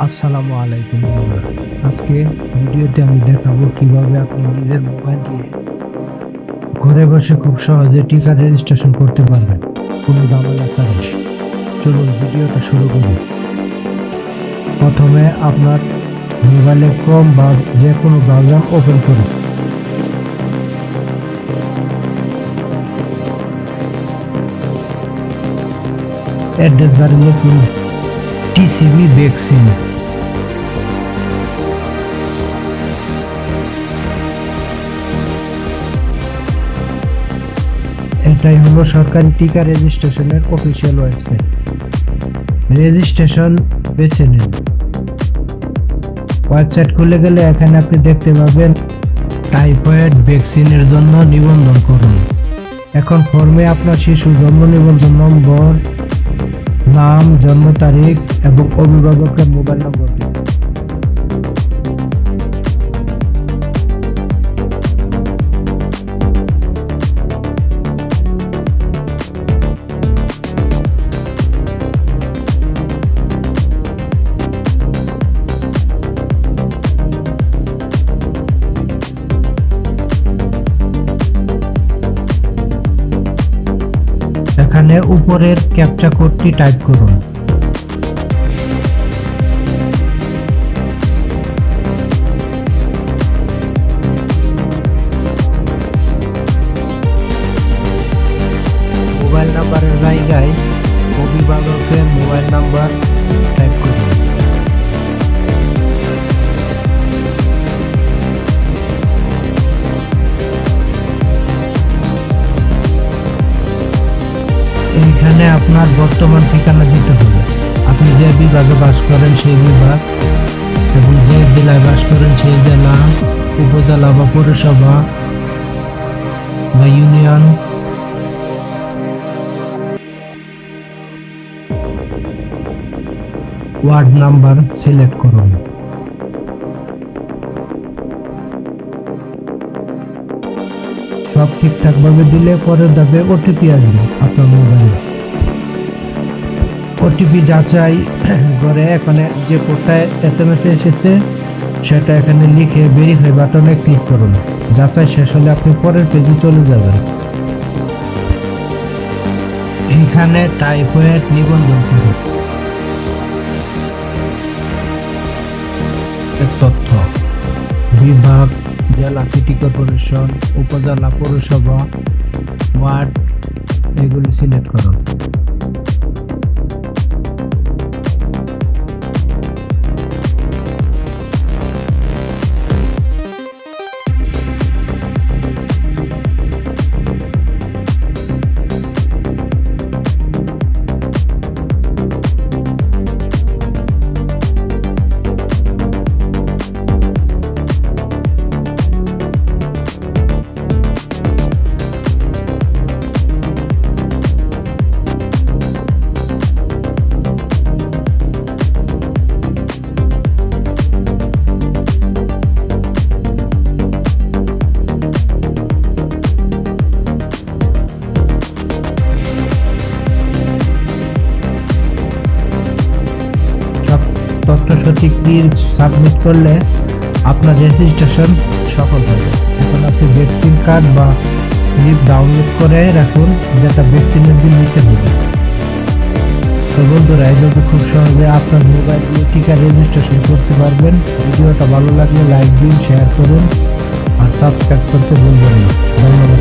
আসসালামু আলাইকুম। আজকে ভিডিওতে আমি দেখাবো কীভাবে আপনি নিজের মোবাইল দিয়ে ঘরে বসে খুব সহজে টিকা রেজিস্ট্রেশন করতে পারবেন। কোনো ঝামেলা ছাড়াই চলুন ভিডিওটা শুরু করি। প্রথমে আপনার মোবাইলে ক্রোম বা যে কোনো ব্রাউজার ওপেন করুন। অ্যাড্রেস বারে লিখুন টিসিবি ভ্যাকসিন। এটাই হলো সরকারি টিকা রেজিস্ট্রেশনের অফিসিয়াল ওয়েবসাইট রেজিস্ট্রেশন বেছে নিন। ওয়েবসাইট খুলে গেলে এখানে আপনি দেখতে পাবেন টাইফয়েড ভ্যাকসিনের জন্য নিবন্ধন করুন। এখন ফর্মে আপনার শিশু জন্ম নিবন্ধন নম্বর নাম জন্ম তারিখ এবং অভিভাবকের মোবাইল নম্বর দিন। এখানে উপরের ক্যাপচা কোডটি টাইপ করুন। মোবাইল নাম্বারের জায়গায় অভিভাবকের মোবাইল নাম্বার টাইপ করুন। এইখানে আপনার বর্তমান ঠিকানা দিতে হবে। আপনি যে বিভাগে বাস করেন সেই বিভাগ এবং যে জেলায় বাস করেন সেই জেলা, উপজেলা বা পৌরসভা বা ইউনিয়ন ওয়ার্ড নাম্বার সিলেক্ট করুন। সব ঠিকঠাক ভাবে দিলে পরের ধাপে ওটিপি আসবে আপনার মোবাইলে ওটিপি যাচাই করে এখানে যে কোডটায় এস এম এস এসেছে, সেটা এখানে লিখে ভেরিফাই বাটনে ক্লিক করুন। যাচাই শেষ হলে আপনি পরের পেজে চলে যাবেন। এইখানে টাইফয়েড নিবন্ধন করুন। তথ্য। বিভাগ জেলা সিটি কর্পোরেশন উপজেলা পৌরসভা ওয়ার্ড এগুলি সিলেক্ট করুন সঠিক সাবমিট করলে আপনার রেজিস্ট্রেশন সফল হবে। এখন আপনি ভ্যাকসিন কার্ড বা স্লিপ ডাউনলোড করে রাখুন যেটা ভ্যাকসিনের বিল নিতে হবে। তো বন্ধুরা এইভাবে খুব সহজে আপনার মোবাইল দিয়ে টিকা রেজিস্ট্রেশন করতে পারবেন। ভিডিওটা ভালো লাগলে লাইক দিন শেয়ার করুন, আর সাবস্ক্রাইব করতে ভুলবেন না। ধন্যবাদ।